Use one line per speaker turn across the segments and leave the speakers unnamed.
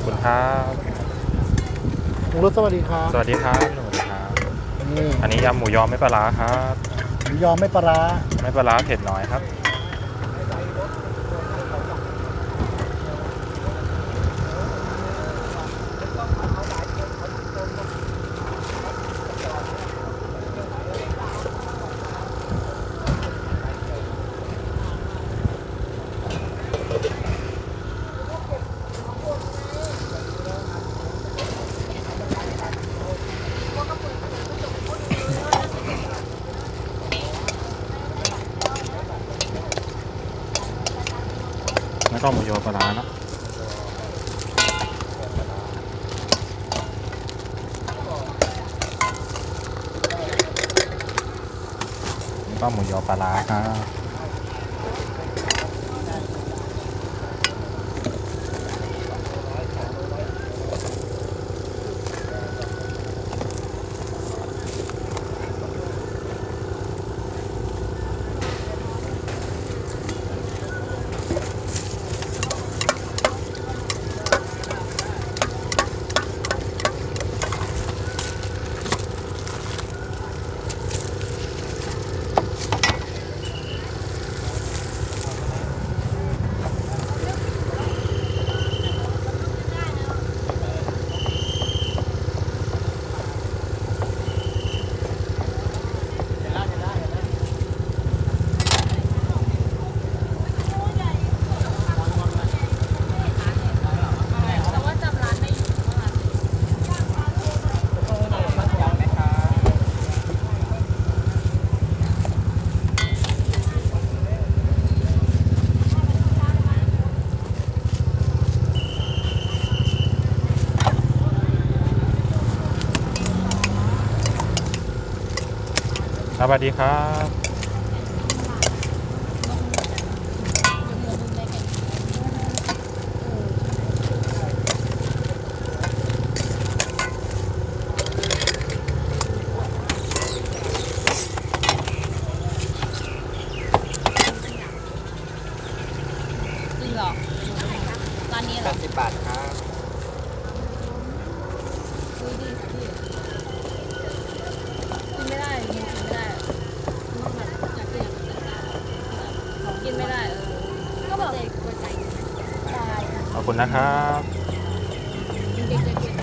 อบคุณครับ
ลุงรุดสวัสดีครับ
สวัสดีครับสวัสดีครับ
นี่
อันนี้ยำหมูยอไม่ปลาร้าครับ
หมูยอไม่ปลาร้า
ไม่ปลาร้าเผ็ดน้อยครับ ต้องหมูยอปลาร้านะต้องหมูยอปลาร้าครับ
วั
สดีครับ
จริงเหรอร้านนี้เหรอ
80บาทครับ
ดูดิดิกินไม่ได้กินไม่ได้ต้องแบบอยากกินของกินไม่ได้เออก็บอกเลยกลัวใจตาย
ขอบ คุณนะครับ
จริงๆเลยกลัวใจ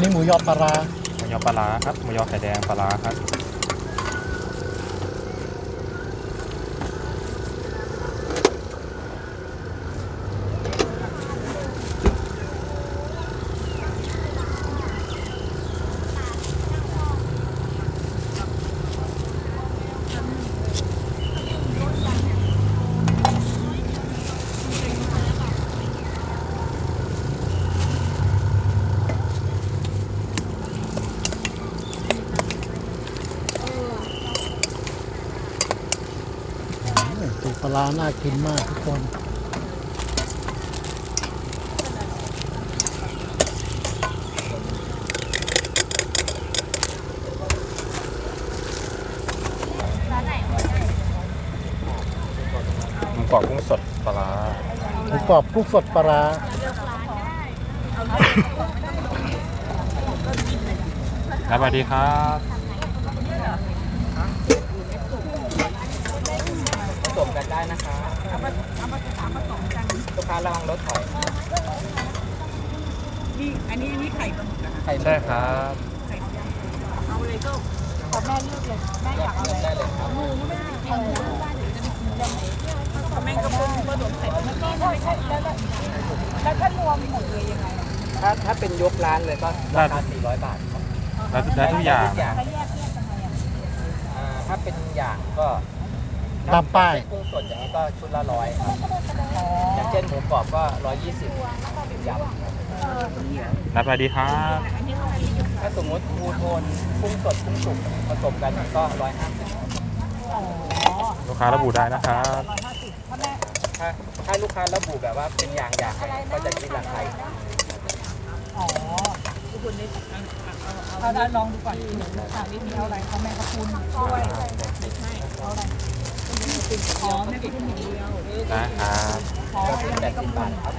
นี่หมูยอปลาร้า
หมูยอปลาร้าครับหมูยอไข่แดงปลาร้าครับ
สูต รปลาร้าน่ากินมากทุกคน
หมูกรอบกุ้งสดปลาร้า
หมูกรอบกุ้งสดปลาร้า
สวัสดีครับ
ผสมกันได้ นะคะลูกค้าระวังรถถอย
นี่อันนี้อันนี้ไข่ปลาหมึกนะคะ
ไข่
ใช่ครับ
เอาเลยก็ขอแม่เลือกเลยแม่อยากเอาอะไร
ได้เลยครับ
ขอแม่กระปุกผสมไข่ปลาหมึกไม่ใช่แล้วแล้วแล้วถ้ารวมหมดเลยยังไง
ถ้าถ้าเป็นยกร้านเลยก็ราคา400 บาทครับ
ได้ได้ทุกอย่าง
ถ้าแยกแยกยังไงอะ
อ่าถ้าเป็นอย่างก็
ตามป้าย
กุ้งสดอย่างนี้ก็ชุดละร้อยครับอย่างเช่นหมูกรอบก็120ยำครับ
สวัสดีครับ
ถ้าสมมติทูโทนกุ้งสดกุ้งสุกผสมกันก็150
ลูกค้าระบุได้นะครับ
ร้อยห้าสิบถ้าแม่
ถ้ถ้าถ้าลูกค้าระบุแบบว่าเป็นอย่างอย่างไปก็จะคิดราคาอีก
อ๋อทุกคนนี่เอาเอาลองดูก่อนถามนี่มีเอาอะไรเอาแมงกะพรุนด้วยเอาอะไร ขอไมงกะพรุนอย่งเดียว
นะครับ
ของ
แปด
งกะ
สิบบาทครับ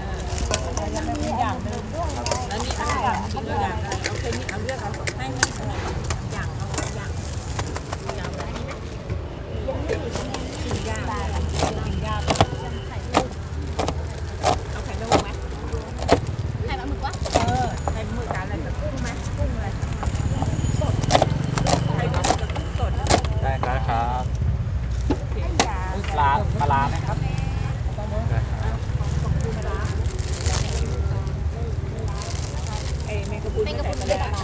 ยังไม่มีอย่างหนึ่งแล้วมีอะไรอย่างอีกอย่างโอเคนี่เอาเรื่องเอาให้ให้อะไรอย่างเอาอย่างอย่างอะไรสี่อย่างสี่อย่างเอาไข่นกไหม
ไข่ปลาหมึกวะ
เออไข่หมึกอะไรกับกุ้งไหมกุ้งอะไรสดไข่หมึกกับกุ้งสด
ได้ค
ได้
รับ
ครับ
ปลาปลาร้าไหมครับ
ได้ครับ
ไอ้แมงกะพรุน
แมงกะพรุนมันได้ปลาร้า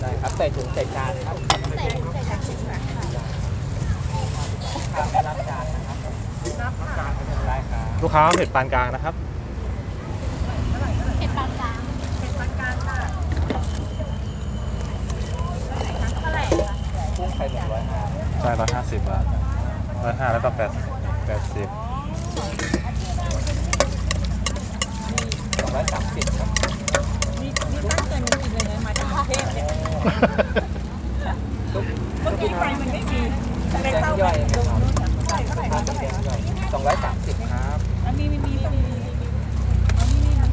ได้ครับใส่ถุงใส่จานครับ
ใส่ถุงใส่ถุง
ถ้าไม่รับจานนะครับรับจานได้ครับ
ลูกค้าเผ็ดปานกลางนะครับ
เผ็ดปานกลาง
เป็นปานกลางค่ะเท่าไหร่คะ
กุ้งไข่หนึ่งร้อยห้า
ใช่ร้อยห้าสิบบาทร้อยห้าแล้วก็แปดแปดสิบ
สองร้อยสามสิบครับ
นี่นี่ตั้งใจมากินเลยนะมาจากกรุงเทพเนี่ยเมื่อกี้ไฟมันไม่มีแต่
แจ้ง
เข้า
ย่อย
ไป
นะครับ
เท่าไหร่เท่าไหร่
ค่าเป็นแจ้งย่อยสองร้อยสามสิบครับ
แล้ว มีมีมีมีมีเอานี่นี่นะ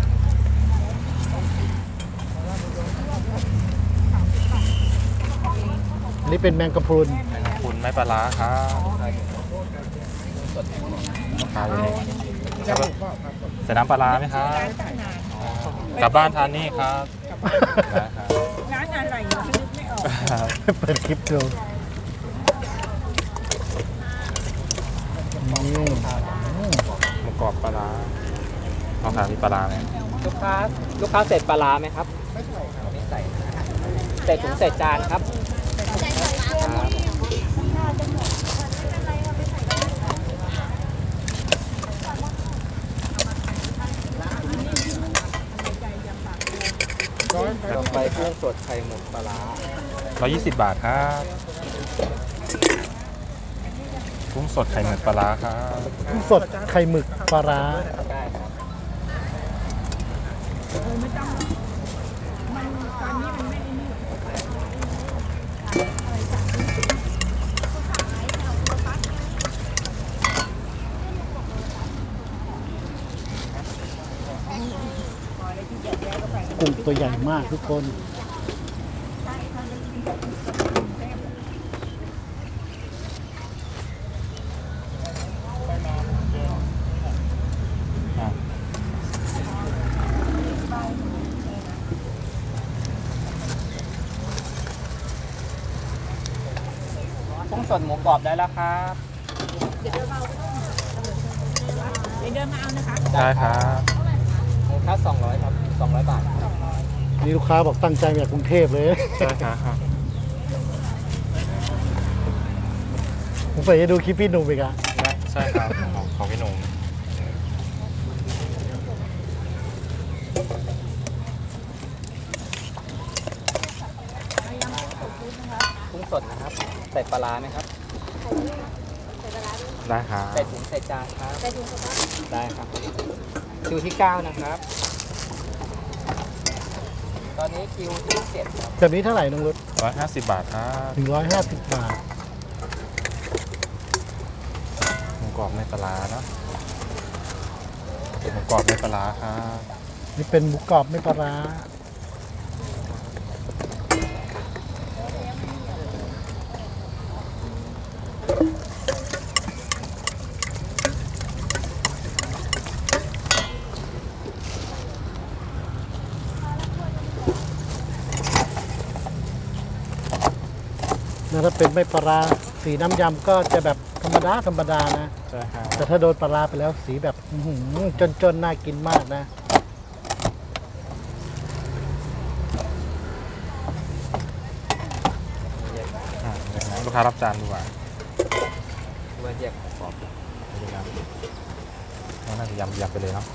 อันนี้เป็นแมงกะพรุน
คุณไม่ปลาร้าครับลูกค้าอยู่นี่ใส่น้ำปลาร้าไหมครับ กลับบ้านทานนี่ครับร้า
นอะไรอยู่นึกไม่ออก
เปิดคลิปดูนี่
หมู กรอบปลาร้าลองถามมีปลาร้าไหม
ลูกค้าลูกค้าเสร็จปลาร้าไหมครับไม่ใส่ไม่ใส่ใส่ถุงใส่จานครับ
ใส่ปลาร้า
ครับต่อไปกุ้งสดไข่หมึกปลาร้า
ร้อยยี่สิบบาทครับ กุ้งสดไข่หมึกปลาร้าครับ
กุ้งสดไข่หมึกปลาร้ากุ้งตัวใหญ่มากทุกคน
กุ้งสดหมูกรอบได้แล้วครับ
เดี๋ยวเดินมาเอานะคะ
ได้ครับ
หมูค่าสองร้อยครับสองร้อยบาทครับ
นี่ลูกค้าบอกตั้งใจมาจากกรุงเทพเลย
ใช่ครับ
ผมใส่จะดูคลิปพี่หนุ่มอีกอะ
ได้ใช่ครับของของพี่หนุ่ม
กุ้งสดนะครับ ใส่ปลาร้าไหมครับ
ได้ครับ
ใส่ถุงใส่จานครับ
ใส่ถุงใส่ปลาร้า
ได้ครับคิวที่เก้านะครับ ตอนนี้คิวที่เจ็ดครับ
แบบนี้เท่าไหร่น้องรุด
ร้อยห้าสิบบาทครับ
หนึ่งร้อยห้าสิบบาท
หมูกรอบไม่ปลาร้าเนอะหมูกรอบไม่ปลาร้าครับ
นี่เป็นหมูกรอบไม่ปลาร้า แล้วถ้าเป็นไม่ปลาร้าสีน้ำยำก็จะแบบธรรมดาธรรมดานะ
ใช่ครับ
แต่ถ้าโดนปลาร้าไปแล้วสีแบบอื้อหือจนจนๆน่ากินมากนะ
อะเดี๋ยวนะลูกค้ารับจานดีกว่า
ว่าแยกกรอบ
เดี๋ยวนะน่าจะยำยำไปเลยเนาะ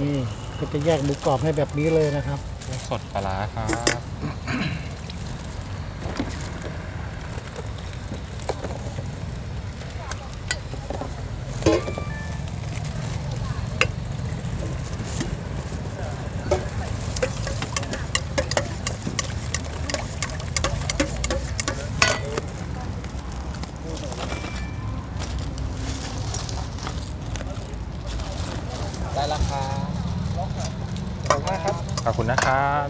นี่ก็
จะแยกหมูกรอบให้แบบนี้เลยนะครับ
สดปลาาครับ
ราคาขอบคุณมากครับ
ขอบคุณนะครับ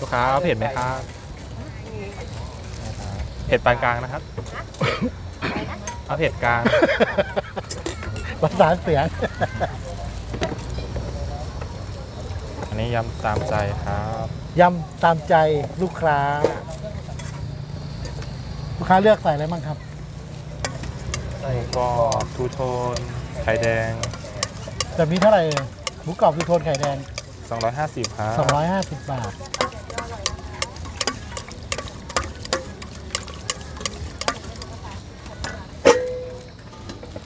ลูกค้า เอาเผ็ดไหมครับเผ็ดปานกลางนะครับ เอาเผ็ดกลาง
ประสานเสียง
อันนี้ยำตามใจครับ
ยำตามใจลูกค้า ลูกค้าเลือกใส่อะไรบ้างครับ
ก็ทูโทน ไข่แดง
แบบนี้เท่าไหร่เอ่ยหมูกรอบคือโทนไข่แดง
250ครับ
250 บาท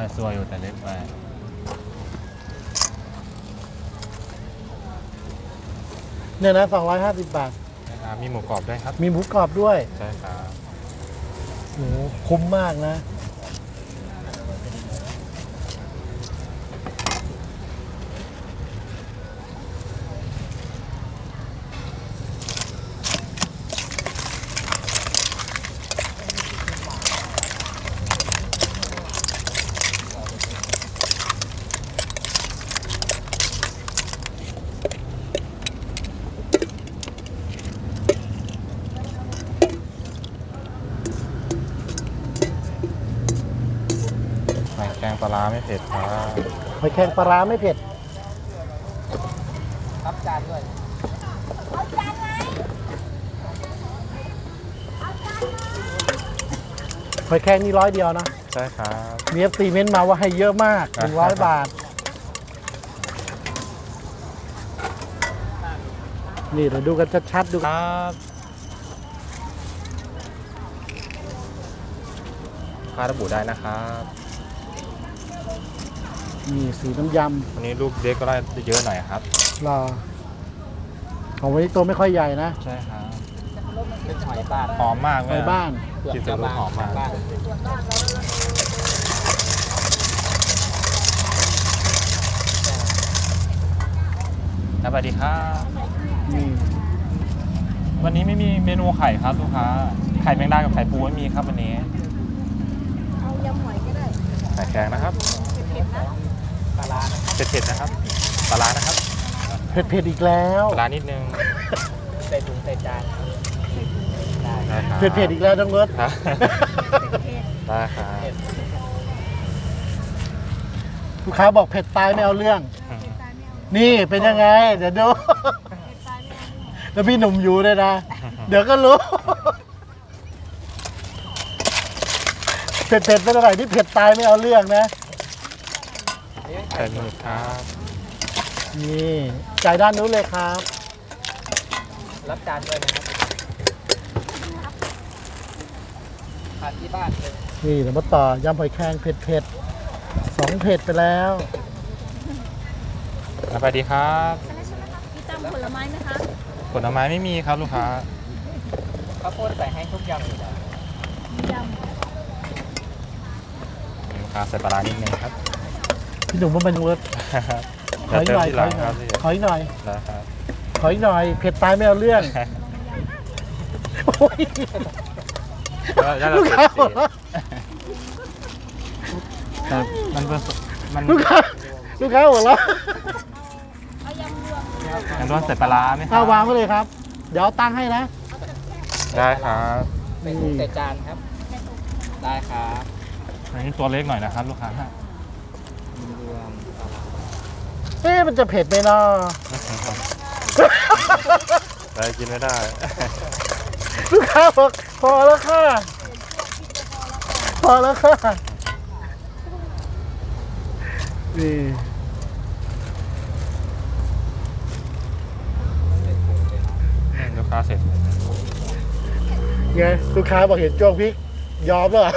อ้
อยซัวอยู่แต่เล็กไป
เนี่ยนะ250 บาท
นะครับมีหมูกรอบด้วยครับ
มีหมูกรอบด้วย
ใช่ครับ
โอ้โหคุ้มมากนะา
ร้าไม่เผ็ดครับ
หอยแครงปลาร้าไม่เผ็ด
รับจานด้วย
หอยแครงนี่ร้อยเดียวนะ
ใช่ครับ
มีเอฟซีเม้นต์มาว่าให้เยอะมาก100บาท นี่เดี๋ยวดูกันชัดๆดู
ครับลูกค้าระบุได้นะครับ
นี่สีน้ำย
วันนี้ลูกเด็กก็ได้เยอะหน่อยครับำ
รอของวันนี้ตัวไม่ค่อยใหญ่นะ
ใช่ครับ
เป็นหอยบ้าน
หอมมาก
หอยบ้าน
เปลือก
กิน
จะ
จะรู้
บาง
หอมมาก
บ้าน
สวัสดีครับ
นี่
วันนี้ไม่มีเมนูไข่ครับลูกค้า ไข่แมงดากับไข่ปูไม่มีครับวันนี้
เอายำหอยก็ได้
ไข่แกงนะครับ
เผ็ดๆนะ
ครับ
ปลาร้านะครับ
เผ็ดๆอีกแล้ว
ปลาร้านิดนึง
ใส่ถุงใส่จานได้
ได้ครับ
เผ็ดๆอีกแล้วน้องรถ
ครับได้ครับ
ลูกค้าบอกเผ็ดตายไม่เอาเรื่อง นี่เป็นยังไง เดี๋ยวดูแล้วพี่หนุ่มอยู่เลยนะ เดี๋ยวก็รู้เผ็ดๆไม่เท่าไหร่ที่เผ็ดตายไม่เอาเรื่องนะ
ไข่หมึกครับ
นี่จ่ายด้านนู้นเลยครับ
รับจานด้วยนะครับทานที่บ้านเลย
นี่เดี๋ยวมาต่อยำหอยแครงเผ็ดๆสองเผ็ดไปแล้ว
สวัสดีครับ
มีตำผลไม้ไหมคะ
ผลไม้ไม่มีครับลูกค้า
ข้าวโพดใส่ให้ทุกยำอยู่แล้ว
ลูกค้าใส่ปลาร้านิดนึงครับ
พี่หนุ่มว่ามันเวิร์ดข
เดี๋
อ
ยว
อีก
เติ
ห
ม
น่อย
ที
ข
ห
อ
ลั
อี
ง
กหน่อย
ครับพี่
ขออีกหน่อย
ได้ครับ
ขออีกหน่อย เผ็ดตายไม่เอาเรื่องโอ้ย
แล้ว
ลูกค้าหัว
เรา
เราะ
แต่มันเป็นมัน
ลูกค้าลูกค้าหัวเราะ
เอายำรวม
มันโดนใส่ปลาร้าไหมครั
เอาวางไว้เลยครับ เดี๋ยวเอาตังค์ให้นะ
ได้ครับ
ใส่ถุงใส่จานครับ ได้ครับ
อันนี้ตัวเล็กหน่อยนะครับลูกค้า ร
วมปลาร้า
เอ๊ะมันจะเผ็ดไหมเนาะ
ได้กินไม่ได้
ลูกค้าบอกพอแล้วค่ะ พอแล้วค่ะ นี่
ลูกค้าเสร็จ
ไงลูกค้าบอกเห็นจ้วงพริกยอมแล้วเหรอ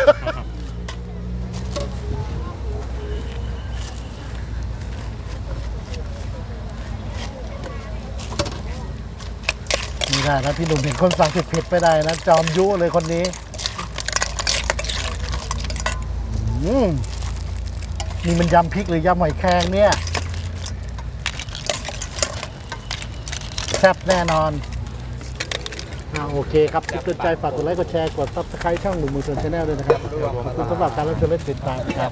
ได้นะพี่หนุ่มเห็นคนสั่งเผ็ดๆไปได้นะ จอมยุเลยคนนี้นี่มันยำพริกหรือยำหอยแครงเนี่ย แซ่บแน่นอนอ่าโอเคครับที่สนใจฝากกดไลค์กดแชร์กดซับสไครต์ช่องหนุ่มมือชนชาแนลด้วยนะครับ ขอบคุณสำหรับการรับชมและติดตามครับ